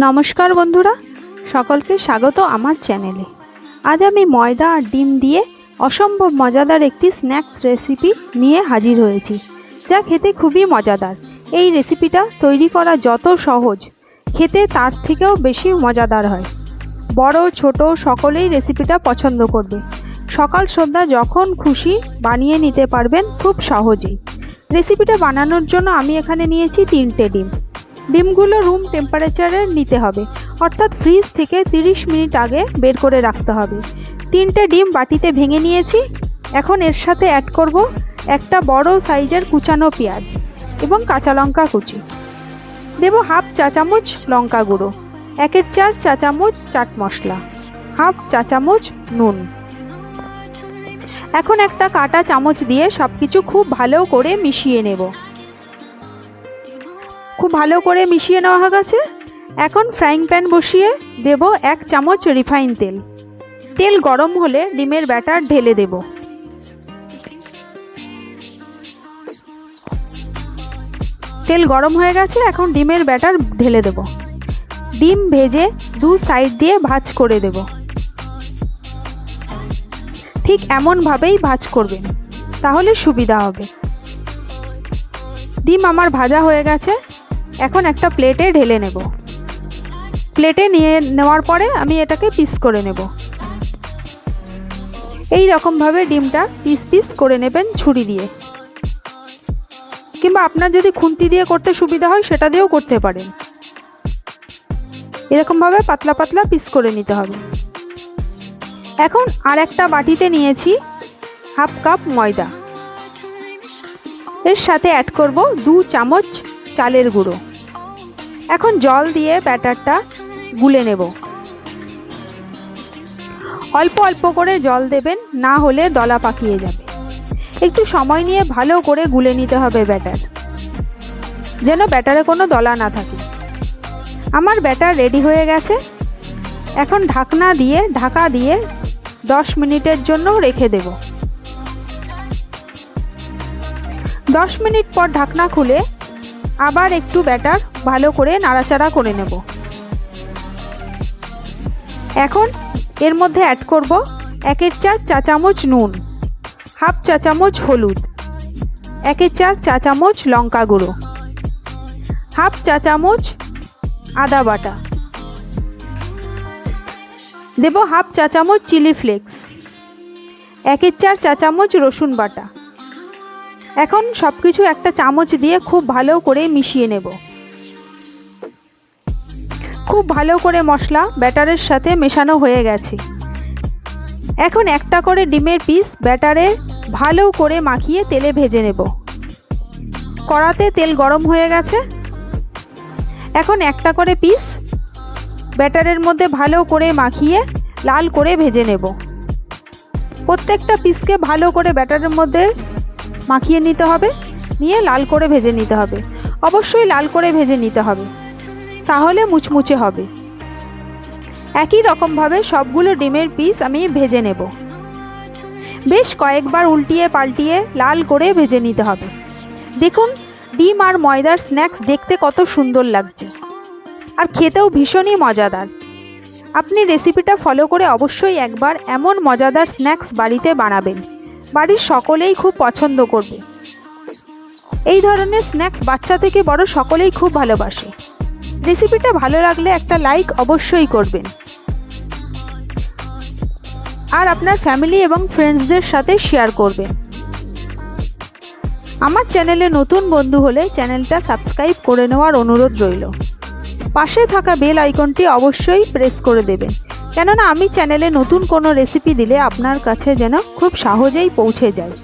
নমস্কার বন্ধুরা, সকলকে স্বাগত আমার চ্যানেলে। আজ আমি ময়দা আর ডিম দিয়ে অসম্ভব মজাদার একটি স্ন্যাক্স রেসিপি নিয়ে হাজির হয়েছি, যা খেতে খুবই মজাদার। এই রেসিপিটা তৈরি করা যত সহজ, খেতে তার থেকেও বেশি মজাদার হয়। বড়, ছোট সকলেই রেসিপিটা পছন্দ করবে। সকাল, সন্ধ্যা যখন খুশি বানিয়ে নিতে পারবেন খুব সহজেই। রেসিপিটা বানানোর জন্য আমি এখানে নিয়েছি তিনটে ডিম। ডিমগুলো রুম টেম্পারেচারে নিতে হবে। অর্থাৎ ফ্রিজ থেকে 30 মিনিট আগে বের করে রাখতে হবে। তিনটে ডিম বাটিতে ভেঙে নিয়েছি। এখন এর সাথে অ্যাড করব একটা বড় সাইজের কুচানো পেঁয়াজ এবং কাঁচা লঙ্কা কুচি। দেব হাফ চা চামচ লঙ্কা গুঁড়ো, একের চার চা চামচ চাট মশলা হাফ চা চামচ নুন। এখন একটা কাটা চামচ দিয়ে সব কিছু খুব ভালো করে মিশিয়ে নেব। খুব ভালো করে মিশিয়ে নেওয়া গেছে। এখন ফ্রাইং প্যান বসিয়ে দেব এক চামচ রিফাইন তেল। তেল গরম হলে ডিমের ব্যাটার ঢেলে দেব। তেল গরম হয়ে গেছে, এখন ডিমের ব্যাটার ঢেলে দেব। ডিম ভেজে দু সাইড দিয়ে ভাজ করে দেব। ঠিক এমনভাবেই ভাজ করবেন, তাহলে সুবিধা হবে। ডিম আমার ভাজা হয়ে গেছে এখন একটা প্লেটে ঢেলে নেব। প্লেটে নিয়ে নেওয়ার পরে আমি এটাকে পিস করে নেব। এই রকমভাবে ডিমটা পিস পিস করে নেবেন ছুরি দিয়ে। কিংবা আপনার যদি খুন্তি দিয়ে করতে সুবিধা হয়, সেটা দিয়েও করতে পারেন। এরকমভাবে পাতলা পাতলা পিস করে নিতে হবে। এখন আর একটা বাটিতে নিয়েছি হাফ কাপ ময়দা। এর সাথে অ্যাড করব দু চামচ চালের গুঁড়ো। এখন জল দিয়ে ব্যাটারটা গুলে নেব। অল্প অল্প করে জল দেবেন, না হলে দলা পাকিয়ে যাবে। একটু সময় নিয়ে ভালো করে গুলে নিতে হবে ব্যাটার, যেন ব্যাটারে কোনো দলা না থাকে। আমার ব্যাটার রেডি হয়ে গেছে। এখন ঢাকনা দিয়ে, ঢাকা দিয়ে দশ মিনিটের জন্য রেখে দেব। দশ মিনিট পর ঢাকনা খুলে আবার একটু ব্যাটার ভালো করে নাড়াচাড়া করে নেব। এখন এর মধ্যে অ্যাড করব একের চার চা চামচ নুন, হাফ চা চামচ হলুদ, একের চার চা চামচ লঙ্কা গুঁড়ো, হাফ চা চামচ আদা বাটা। দেব হাফ চা চামচ চিলি ফ্লেক্স, একের চার চা চামচ রসুন বাটা। এখন সব কিছু একটা চামচ দিয়ে খুব ভালো করে মিশিয়ে নেব। খুব ভালো করে মশলা, ব্যাটারের সাথে মেশানো হয়ে গেছে। এখন একটা করে ডিমের পিস ব্যাটারে ভালো করে মাখিয়ে তেলে ভেজে নেব। কড়াতে তেল গরম হয়ে গেছে। এখন একটা করে পিস ব্যাটারের মধ্যে ভালো করে মাখিয়ে লাল করে ভেজে নেব। প্রত্যেকটা পিসকে ভালো করে ব্যাটারের মধ্যে মাখিয়ে নিতে হবে। নিয়ে লাল করে ভেজে নিতে হবে। অবশ্যই লাল করে ভেজে নিতে হবে। তাহলে মুচমুচে হবে। একই রকমভাবে সবগুলো ডিমের পিস আমি ভেজে নেব। বেশ কয়েকবার উল্টিয়ে পাল্টিয়ে লাল করে ভেজে নিতে হবে। দেখুন, ডিম আর ময়দার স্ন্যাক্স দেখতে কত সুন্দর লাগছে। আর খেতেও ভীষণই মজাদার। আপনি রেসিপিটা ফলো করে অবশ্যই একবার এমন মজাদার স্ন্যাক্স বাড়িতে বানাবেন। বাড়ির সকলেই খুব পছন্দ করবে। এই ধরনের স্ন্যাক্স বাচ্চা থেকে বড় সকলেই খুব ভালোবাসে। রেসিপিটা ভালো লাগলে একটা লাইক অবশ্যই করবেন। আর আপনার ফ্যামিলি এবং ফ্রেন্ডসদের সাথে শেয়ার করবেন। আমার চ্যানেলে নতুন বন্ধু হলে চ্যানেলটা সাবস্ক্রাইব করে নেওয়ার অনুরোধ রইল। পাশে থাকা বেল আইকনটি অবশ্যই প্রেস করে দেবেন। কেননা আমি চ্যানেলে নতুন কোনো রেসিপি দিলে আপনার কাছে যেন খুব সহজেই পৌঁছে যায়।